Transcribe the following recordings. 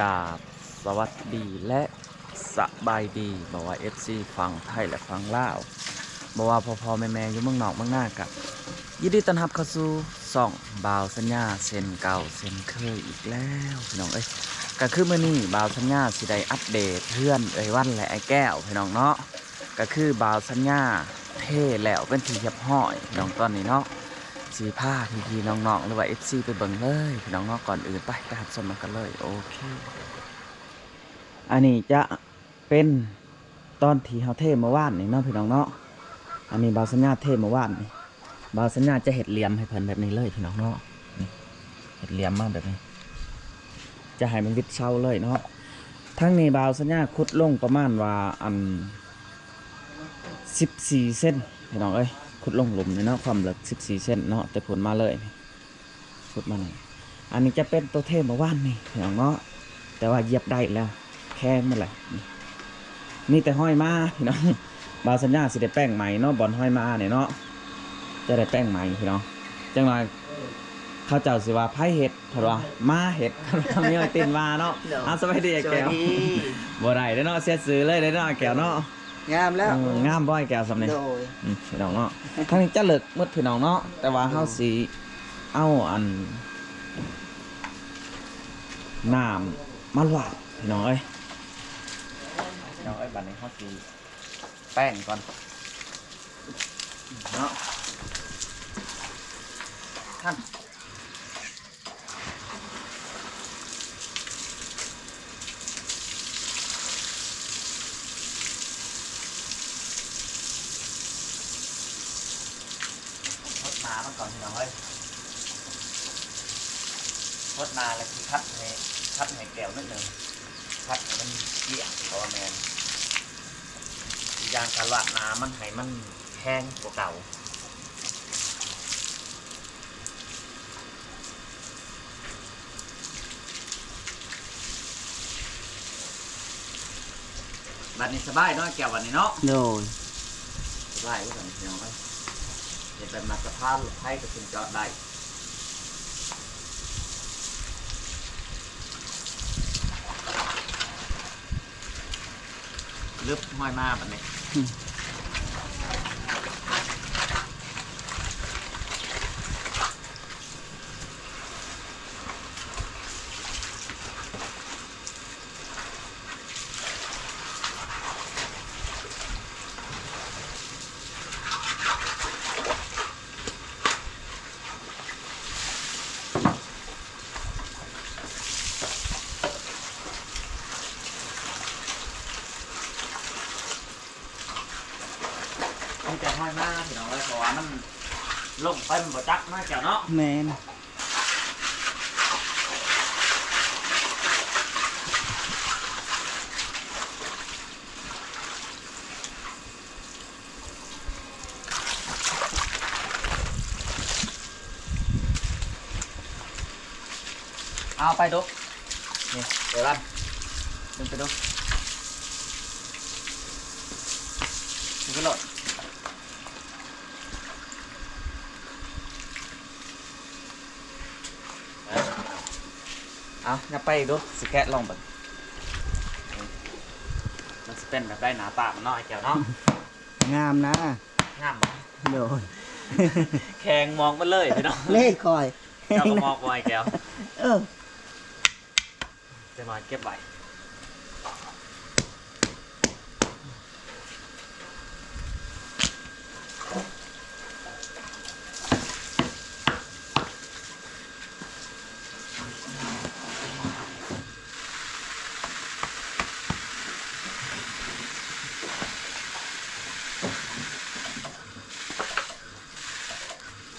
กาบสวัสดีและสบายดีบอกว่า FC ฝั่งไทยและฝั่งลาวบอกว่าพอพอแม่แม่อยู่เมืองนอกเมืองหน้ากับยินดีต้อนรับเข้าสู่ส่องบาวสัญญาเส้นเก่าเส้นเคยอีกแล้วพี่น้องเอ้ยก็คือมื้อนี้บาวสัญญาสิได้อัปเดตเพื่อนเอ้วันและไอ้แก้วพี่น้องเนาะก็คือบาวสัญญาเท่แล้วเป็นทีเรียบห้อยพี่น้องตอนนี้เนาะ สีผ้าพี่พี่ๆน้องๆหรือว่า FC ไปเบิ่งเลยพี่น้องเนาะก่อนอื่นไปไปหับสมกันเลยโอเคอันนี้จะเป็นตอนที่เฮาเทเมื่อวานนี่เนาะพี่น้องเนาะอันนี้บาสัญญาเทเมื่อวานนี่บาสัญญาจะเห็ดเหลี่ยมให้เพิ่นแบบนี้เลยพี่น้องเนาะเห็ดเหลี่ยมมากแบบนี้ จะให้มันวิดเช้าเลยเนาะทั้งนี้บาวสัญญาขุดลงประมาณว่าอัน14เส้นพี่น้องเอ้ย ขุดลงหลุมนี่เนาะความลึก14เส้นเนาะแต่ผลมาเลยนี่ขุดมาเลยอันนี้จะเป็นตัวเทมเมื่อวานนี่พี่น้องเนาะแต่ว่าเหยียบได้แล้วแค่เมื่อไหร่นี่มีแต่ห้อยมาพี่น้องบาวสัญญาสิได้แป้งใหม่เนาะบอลห้อยมาเนี่ยเนาะจะได้แป้งใหม่พี่น้องจังหวะเขาเจ้าสิว่าไพ่เห็ดเพราะว่ามาเห็ดเขามีไอตินมาเนาะอะสบายดีไอ้สแก้วัวสดีบ่ได้เด้อเนาะเสียซื้อเลยเด้อเนาะไอ้แก้วเนาะ งามแล้วเอองามบ่ไอ้แก้วสำเนียง โดย อืมพี่น้องเนาะครั้งนี้จะเลิกมืดพี่น้องเนาะ แต่ว่าเฮาสิเอาอันน้ำมาลาดพี่น้องเอ้ยพี่น้องเอ้ยบัดนี้เฮาสิแป้งก่อนเนาะท่านพดนามันก่อนพี่น้องเอ้ยพดนาแล้วคือคัดให้คัดให้แก้วนิดหนึงคัดให้มันเกี่ยงเพราะว่าแมนอีกอ ย่างการลาดน้ำมันให้มันแห้งกว่าเก่าบัดนี้สบายเนาะแก้ววันนี้เนาะโดยสบายไว้ก่อนพี่น้องเอ้ยเดี๋ยวไปมาสะพานไทยกับคุณจอดได้ลึบห้อยมาบัดนี้ มีแต่ ห้อยมาพี่น้องเอ้ยเพราะว่ามันลงไปมันบ่จักมาแก้วเนาะแมนเอาไปดูนี่เดี๋ยวรันดึงไปดูดึงไปโหลด เอาอย่าไปดูสแกะลองเบิ่งมันจะเป็นแบบได้หนาตามันเนาะไอ้แก้วเนาะงามนะงามบ่โดยแข็งมองมันเลยพี่น้องเล่คอยเจ้าก็มองไว้แก้วเออจะมาเก็บไว้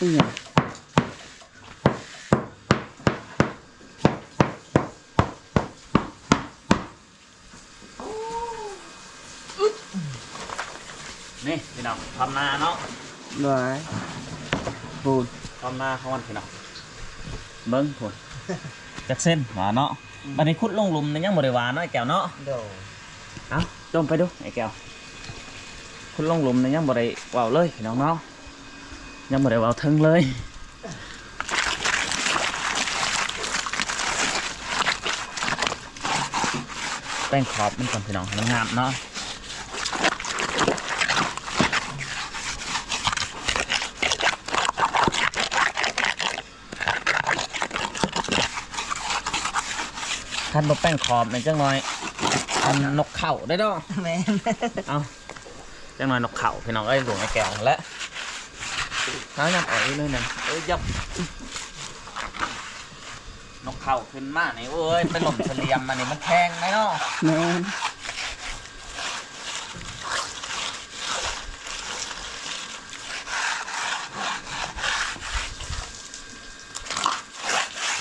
นี่ไงนี่พี่น้องทำนาเนาะโดยปูนทำนาเขาวันพี่น้องเบิ้งผลจักเส้นหวานเนาะบันนี้คุดลงหลุมในยังบริวารเนาะไอ้แก้วเนาะโดยเอาจมไปดูไอ้แก้วคุดลงหลุมในยังบริวาวเลยพี่น้องเนาะ ยังบริวาวถึงเลยป้งขอบมันก่อนพี่น้องให้มันงามเนาะคันบ่แป้งขอบมันจังหน่อยอันนกเข่าได้เนาะแม่นเอาจังหน่อยนกเข่าพี่น้องเอ้ยหลวงไอ้แก้วและ น้ายับเอ้ยเลยนะเอ้ยยับนกเข่าขึ้นมานี่เอ้ยเป็นหล่มเฉลียมมานี่มันแทงไหมเนาะแม่น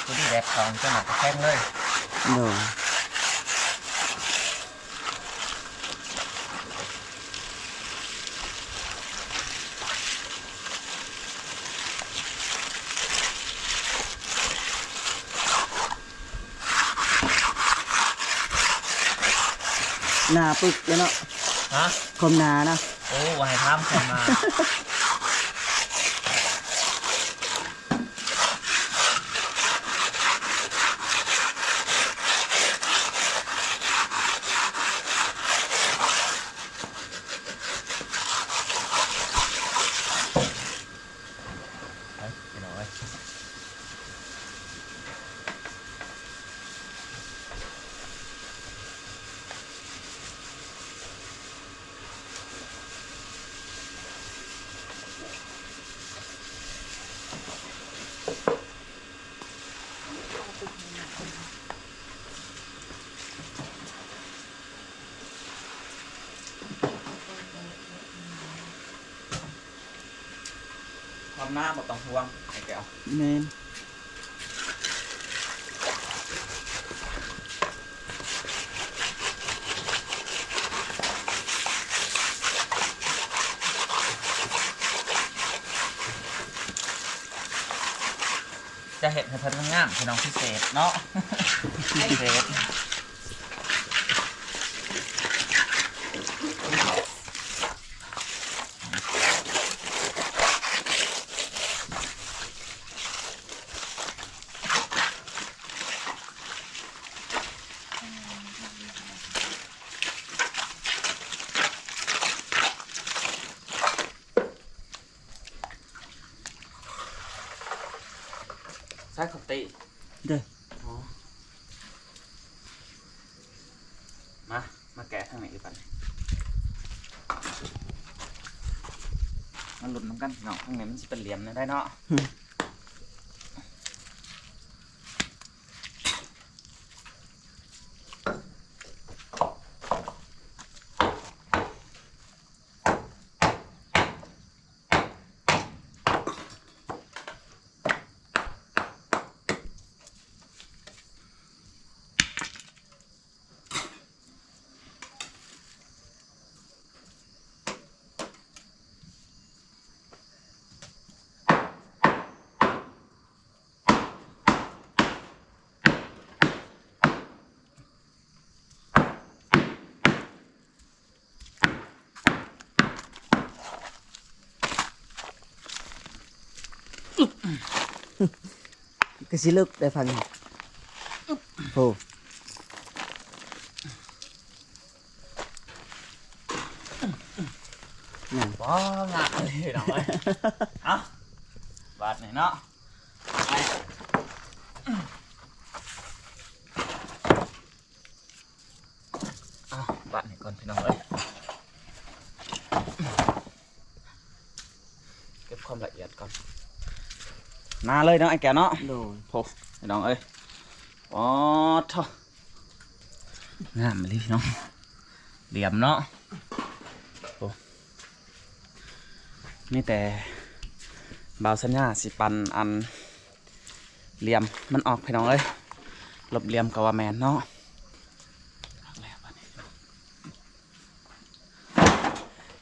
ตัวนี้แดกของจังหน่อยก็แทงเลย โดย หน้าปึกเด้อเนาะฮะคมหนานะ โอ้วายทำคนมา หน้าบ่ต้องห่วงไอ้แก้วแม่นจะเห็นให้เพิ่นงามพี่น้องพิเศษเนาะ พิเศษ ใช่ขติเด้ออ๋อมา มาแกะทางไหนดีกันมันหลุดน้ำกันเนาะข้างในมันจะเป็นเหลี่ยมนะได้เนาะ ก็สิลึกได้ฟังโอ้นั่นว้างามเลยเนาะเว้ย เอาบาดหน่อยเนาะไปเอาบาดหน่อยก่อนพี่น้องเอ้ยเก็บความละเอียดก่อน มาเลยเนาะไอ้แกเนาะโดยโพพี่น้องเอ้ยอ๋อท่องามเลยพี่น้องเหลี่ยมเนาะโอ้นี่แต่บาวสัญญาสิปันอันเหลี่ยมมันออกพี่น้องเอ้ยลบเหลี่ยมกับว่าแมนเนาะออกแล้วบัดนี้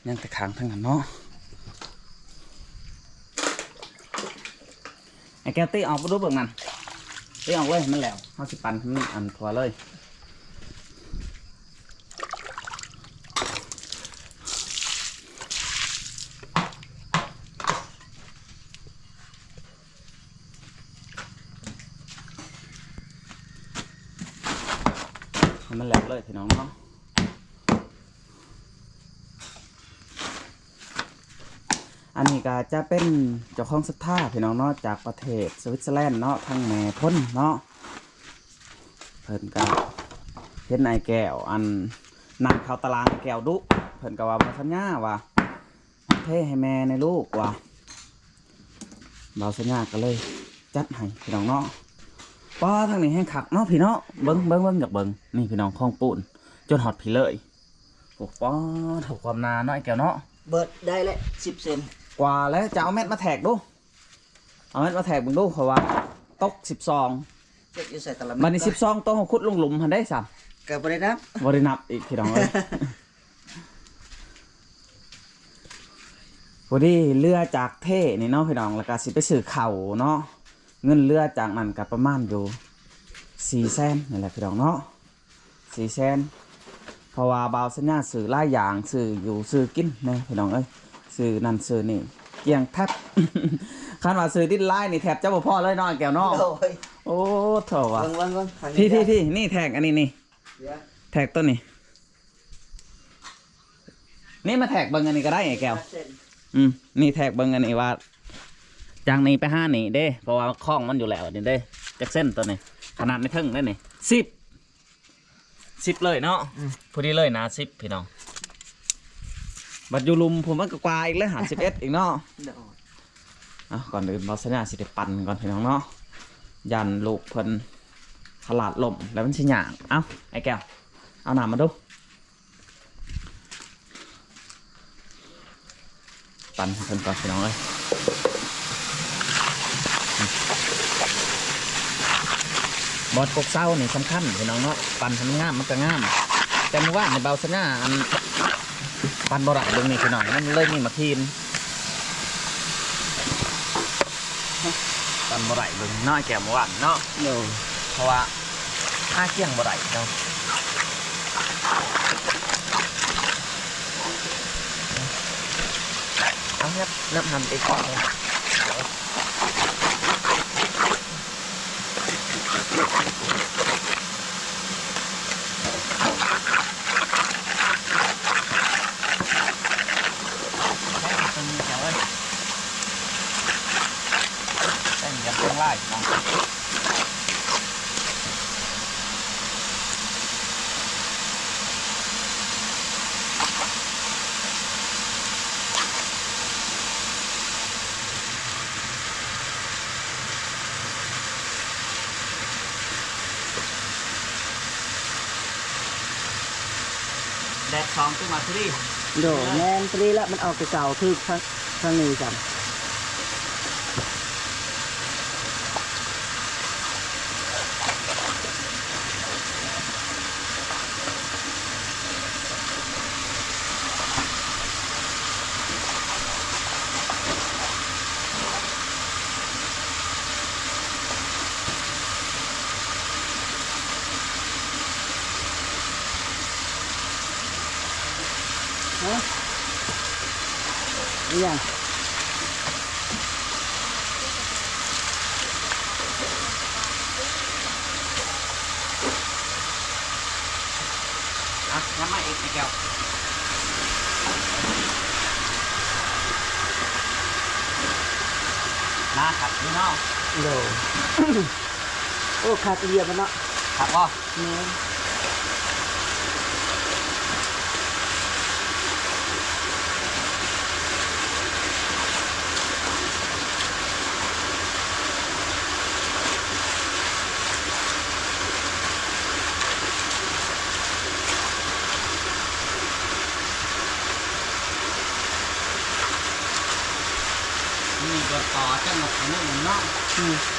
ยังแต่ค้างทั้งนั้นเนาะ ไอ้แก้วตีออกมาดูเบื้องนั่นตีออกเลยมันแล้วเขาสิปันมันอันทัวเลย ให้มันแหลกเลยพี่น้องเนาะอันนี้ก็จะ เป็นเจ้าของศรัทธาพี่น้องเนาะจากประเทศสวิตเซอร์แลนด์เนาะทั้งแม่พ้นเนาะเพิ่นก็เห็นไอ้แก้วอันนั่งเข้าตารางแก้วดุเพิ่นก็ว่ามาสัญญาว่าเทให้แม่ในลูกว่าเราสัญญาก็เลย จัดให้พี่น้องเนาะป้าทางนี้แห้งขักเนาะพี่เนาะเบิ้งเบิ้งเบิ้งอยากเบิ้งนี่พี่น้องคลองปูนจนหอดพี่เลยโอ้ป้าถูกความนาเนาะไอ้แก้วเนาะเบิดได้แล้ว10เซน ว่าแล้วจะเอาเม็ดมาแทกดู เอาเม็ดมาแทกเบึงดูเพราะว่าตกสิบซองเก็บอยู่ใส่ตะละมันนี่สิบซองต้องเอาขุดลงหลุมหันได้สามก็บ่ได้นับบรินับอีกพี่น้องเลยพอดีเรือจากเท่นี่เนาะพี่น้องแล้วก็สิไปสื่อเข่าวเนาะเงินเรือจากนั้นกับประมาณอยู่สี่แสนนี่แหละพี่น้องเนาะสี่แสนเพราะว่าบาวสัญญาสื่อหลายอย่างสื่ออยู่สื่อกินนะพี่น้องเอ้ย สื่อนั่นสื่อนี่เกี่ยงแทบคันว่าสื่อดิ้นไล่นี่แทบจะบ่พอเลยเนาะแก้วเนาะโอ้ยโอ้เถอะวะเบิ่งเบิ่งเบิ่งทางนี้ที่ที่ที่นี่แท็กอันนี้นี่เดี๋ยวแท็กต้นนี้ นี่มาแท็กเบิ่งอันนี้ก็ได้ไอ้แก้ว เส้นอืมนี่แท็กเบิ่งอันนี้ว่าจากนี้ไปห้านี่เด้เพราะว่าคล้องมันอยู่แล้วนี่เด้จากเส้นตัวนี้ ขนาดในทึ่งได้นี่สิบสิบเลยเนาะพอดีเลยนะสิบพี่น้อง บัดอยูลุมผมมันก็กว่าอีกเลยหาสิบเอ็ดอีกเนาะเดี๋ยวอะก่อนอื่นบอสนาสิได้ปั่นก่อนพี่น้องเนาะยันลูกเพิ่นขลาดลมแล้วมันสิหยางเอ้าไอ้แก้วเอาหนามาดูปั่นให้เพิ่นก่อนพี่น้องเอ้ยบอสกกเศร้านี่สำคัญพี่น้องเนาะปั่นทำงามมันก็งามแต่เมื่อวานในเบาสนาอัน ปั่นบ่ได้เรื่องนี้พี่น้องมันเลยมีมาทีนตอนบ่ไหลเบิ่งน้อยแก้วเมื่อวานเนาะเดี๋ยวเพราะว่าห้าเกี่ยงบ่ไหลเนาะเอาเนียน้ำหันไปก่อนเลยแค่ตรงนี้แถวเอ้ยแต่งยันตรงไล่เนาะ แดดสองขึ้นมาที่ โดี๋ยวแมนตรีแล้วมันออกไปเก่าคือทางทางนี้จัง ฮะนี่ยัง อะงั้นมาอีกไอ้แก้ว นาขัดนี่เนาะเดี๋ยวโอ้ขาดเรียบมันเนาะขัดว่าแม่นมีก็ต่อจังหวะนึง เ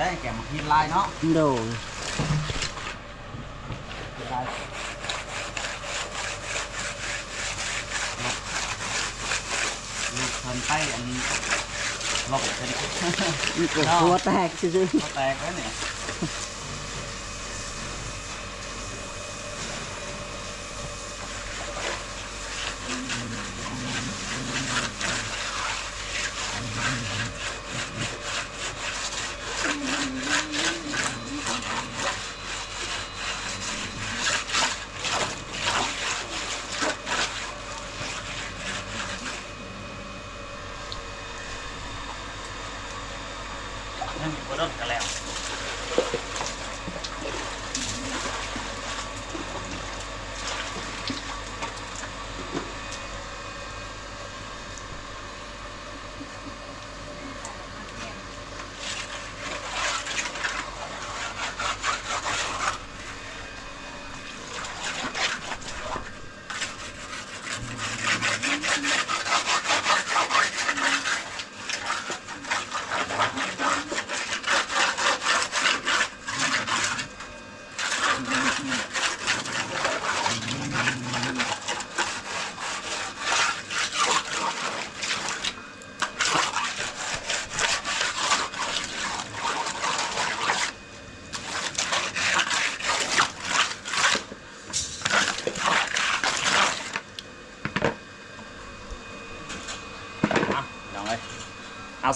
ได้แกะมาพีลายเนาะโดยพีลายลูกทันไปอันนี้ลบเป็น นี่ก็หัวแตกซื่อก็แตกแล้วเนี่ย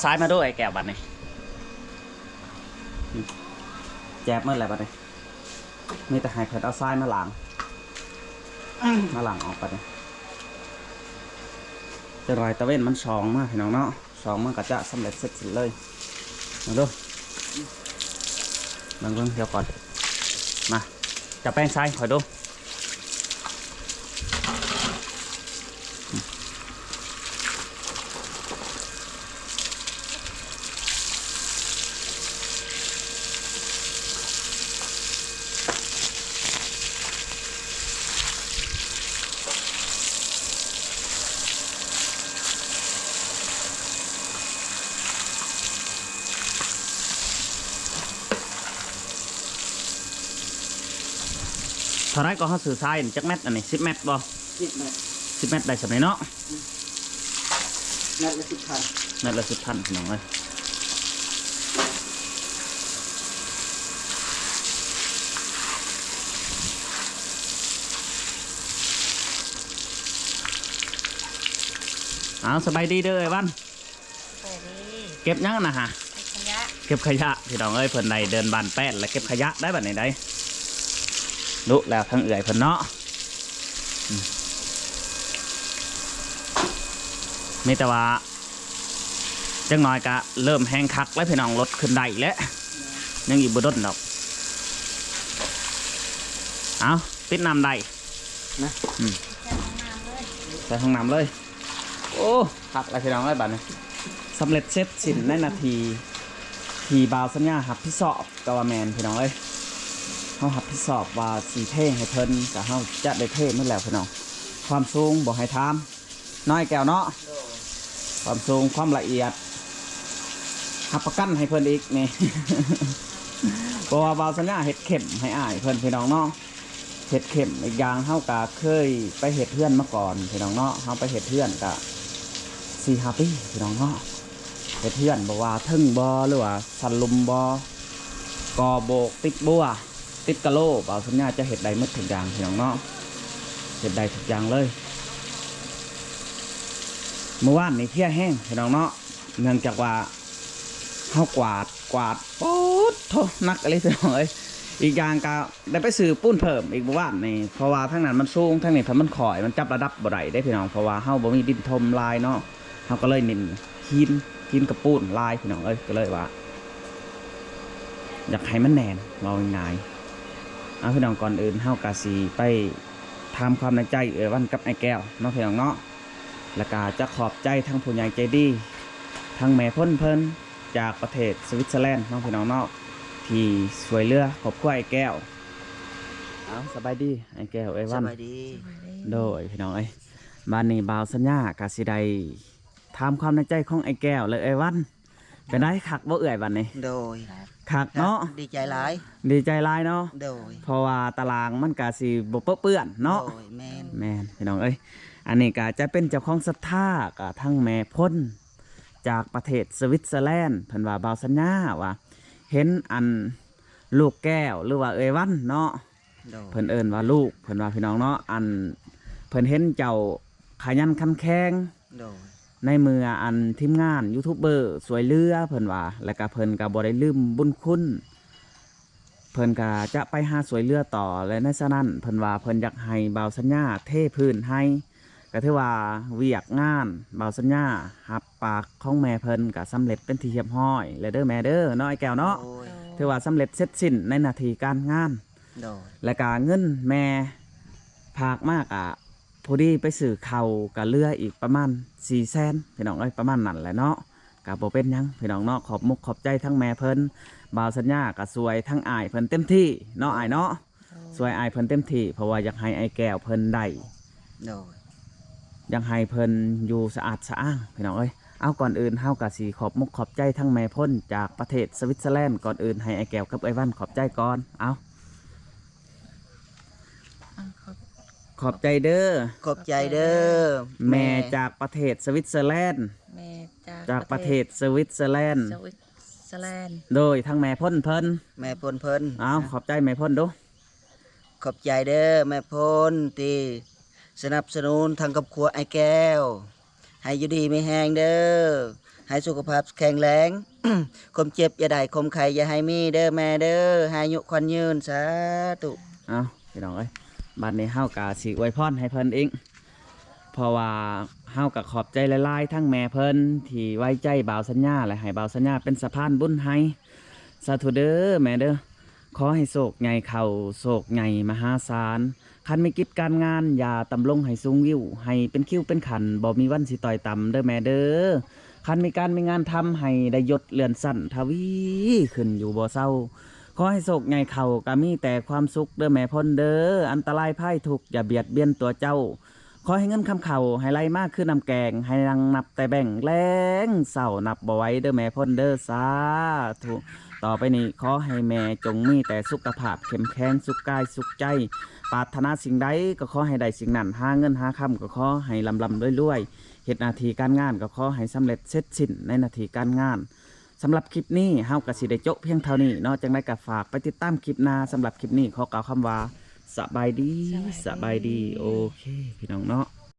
ซ้ายมาด้วยแก้วบัตรนี่อืมแจบเมื่อไหร่บัตรนี่มีแต่ให้คนเอาซ้ายมาหลังมาหลังออกบัตรนี่จะรอยตะเว้นมันสองมากพี่น้องเนาะสองมันก็จะสำเร็จเสร็จสิ้นเลยมาดูลองเบิ่งเดี๋ยวก่อนมาจับแป้งซ้ายคอยดูาไรก็เขาสื่อทรายนี่จักแมตอันนี้สิบเมตรบ่ๆสิบเมตรสิบเมตรได้สำเร็จเนาะเมตรละสิบพันเมตรละสิบพันพี่น้องเอ้ยเอาสบายดีเด้อไอ้วันสวัสดีเก็บยังนะฮะขยะเก็บขยะ พี่น้องเอ้ยเพิ่นใดเดินบานแป้นแล้วเก็บขยะได้บัดไหนได้ รู้แล้วทั้งเอื่อยเพิ่นเนาะอืมมีแต่ว่าจังน้อยก็เริ่มแห้งคักแล้วพี่น้องรถขึ้นได้อีกแล้วยังอีกบ่ดนดอกเอาปิดน้ำได้นะแค่ห้องน้ำเลยใส่ห้องน้ำเลย โอ้คักแล้วพี่น้องเอ้ยบัดนี้สำเร็จเสร็จสิ้นในนาที ทีบาวสัญญาหับพิสอบกาวาแมนพี่น้องเอ้ย เขาหับพิสอบว่าสีเท่ให้เพิ่นกับเขาจะได้เท่เมื่อแล้วพี่น้องความสูงบอกให้ทามน้อยแก้วเนาะความสูงความละเอียดหับประกันให้เพิ่นอีกนี่ เพราะว่าบาวสัญญาเห็ดเข็มให้อ้ายเพิ่นพี่น้องเนาะเห็ดเข็มอีกอย่างเฮากะเคยไปเห็ดเพื่อนมาก่อนพี่น้องเนาะเฮาไปเห็ดเพื่อนกะสี่ห้าปี้พี่น้องเนาะไปเพื่อนบอกว่าทึ่งบอหรือว่าสันลุมบอกอโบกติดบัว ติดกะโลบ่าวสัญญาจะเห็ดใดหมดทุกอย่างพี่น้องเนาะเห็ดใดทุกอย่างเลยเมื่อวานนี่เพี้ยแห้งพี่น้องเนาะเนื่องจากว่าเฮากวาดกวาดโอ๊ดโทนักอะไรพี่น้องเอ้ยอีกอย่างก็ได้ไปซื้อปุ้นเพิ่มอีกเมื่อวานนี่เพราะว่าทั้งนั้นมันสูงทั้งนี้ถ้ามันข่อยมันจับระดับบ่ได้ได้พี่น้องเพราะว่าเฮาบ่มีดินทมลายเนาะเขาก็เลยน้นคีนคีนกระปูนลายพี่น้องเอ้ยก็เลยว่าอยากให้มันแน่นเราง่าย เอาพี่น้องก่อนอื่นเฮากาสีไปทำความในใจเอ่ยวันกับไอ้แก้วเนาะพี่น้องเนาะแล้วก็จะขอบใจทั้งผู้ใหญ่ใจดีทั้งแม่พ้นเพิ่นจากประเทศสวิตเซอร์แลนด์เน้องพี่น้องเนาะที่สวยเรือขอบคุณไอ้แก้วเอาสบายดีไอ้แก้วเอ้ยสวันบายดีโดยพี่น้องเอ้ยบ้านนี้บ่าวสัญญากาสิได้ถามความในใจของไอ้แก้วเลยไอ้วัน เป็นได้คักบ่เอื่อยบัดนี้โดยคักเนาะดีใจหลายดีใจหลายเนาะโดยเพราะว่าตารางมันกาสิบ่เปื้อเปื้อนเนาะโดยแมนแม่นพี่น้องเอ้ยอันนี้ก็จะเป็นเจ้าของศรัทธาก็ทั้งแม่พ้นจากประเทศสวิตเซอร์แลนด์เพิ่นว่าบ่าวสัญญาว่าเห็นอันลูกแก้วหรือว่าเอ้ยวันเนาะโดยเพิ่นเอิ้นว่าลูกเพิ่นว่าพี่น้องเนาะอันเพิ่นเห็นเจ้าขยันขันแข็งโดย ในมืออันทีมงานยูทูบเบอร์สวยเรือเพิ่นว่า แล้วก็เพิ่นก็บ่ได้ลืมบุญคุณเพิ่นก็จะไปหาสวยเรือต่อและในฉะนั้นเพิ่นว่าเพิ่นอยากให้บ่าวสัญญาเทพื้นให้ก็ถือว่าเวียกงานบ่าวสัญญาหับปากของแม่เพิ่นก็สำเร็จเป็นที่เรียบร้อยแล้วเด้อแม่เด้อเนาะไอ้แก้วเนาะโดยถือว่าสำเร็จเสร็จสิ้นในหนาทีการงานโดยและกาเงินแม่พากมากอะ พอดีไปสื่อเขากับเรืออีกประมาณสี่แสนพี่น้องเอ้ยประมาณนั้นแหละเนาะกับโบเป็นหยังพี่น้องเนาะขอบมุกขอบใจทั้งแม่เพิ่นบ่าวสัญญากับสวยทั้งอายเพิ่นเต็มที่เนาะอายเนาะสวยอายเพิ่นเต็มที่เพราะว่าอยากให้ไอ้แก้วเพิ่นได้โดยอยากให้เพิ่นอยู่สะอาดสะอ้างพี่น้องเอ้ยเอาก่อนอื่นเฮากะสีขอบมุกขอบใจทั้งแม่เพ่นจากประเทศสวิตเซอร์แลนด์ก่อนอื่นให้ไอ้แก้วกับไอ้วันขอบใจก่อนเอา อะขอบ ขอบใจเด้อ ขอบใจเด้อแม่จากประเทศสวิตเซอร์แลนด์ แม่จากจากประเทศสวิตเซอร์แลนด์ สวิตเซอร์แลนด์ โดยทั้งแม่พ่นเพิ่นแม่พลเพิ่นเอาขอบใจแม่พ่นดู ขอบใจเด้อแม่พลที่สนับสนุนทางครอบครัวไอ้แก้ว ให้อยู่ดีไม่แห้งเด้อ ให้สุขภาพแข็งแรงคมเจ็บอย่าได้คมไข้อย่าให้มีเด้อแม่เด้อให้อายุควันยืนสาธุเอาพี่น้องเอ้ย บัดนี้เฮากะสิอวยพรให้เพิ่นเองเพราะว่าเฮากะขอบใจหลายๆทั้งแม่เพิ่นที่ไว้ใจบ่าวสัญญาและให้บ่าวสัญญาเป็นสะพานบุญให้สาธุเด้อแม่เด้อขอให้โศกใหญ่เข่าโศกใหญ่มหาศาลคันไม่กิจการงานอย่าตำลงให้สูงวิว ให้เป็นคิ้วเป็นขันบ่มีวันสิต่อยต่ำเด้อแม่เด้อคันมีการมีงานทำให้ได้ยศเลื่อนสั้นทวีขึ้นอยู่บ่เศร้า ขอให้โศกใหญ่เข่าก็มีแต่ความสุขเด้อแม่พ้นเด้ออันตรายภัยทุกอย่าเบียดเบียนตัวเจ้า ขอให้เงินคำเข่าให้ไหลมากขึ้นนำแกง ให้นังนับแต่แบ่งแรงเศร้านับบ่ไว้เด้อแม่พ้นเด้อสาธุต่อไปนี้ขอให้แม่จงมีแต่สุขภาพเข้มแข็งสุขกายสุขใจปรารถนาสิ่งใดก็ขอให้ได้สิ่งนั้นหาเงินหาคำก็ขอให้ลำลำรวยๆเหตุนาทีการงานก็ขอให้สำเร็จเสร็จสิ้นในนาทีการงาน สำหรับคลิปนี้เฮากะสิได้โจะเพียงเท่านี้เนาะจังได้ก็ฝากไปติดตามคลิปหน้าสำหรับคลิปนี้ขอกล่าวคำว่าสบายดีสบายดีโอเค พี่น้องเนาะ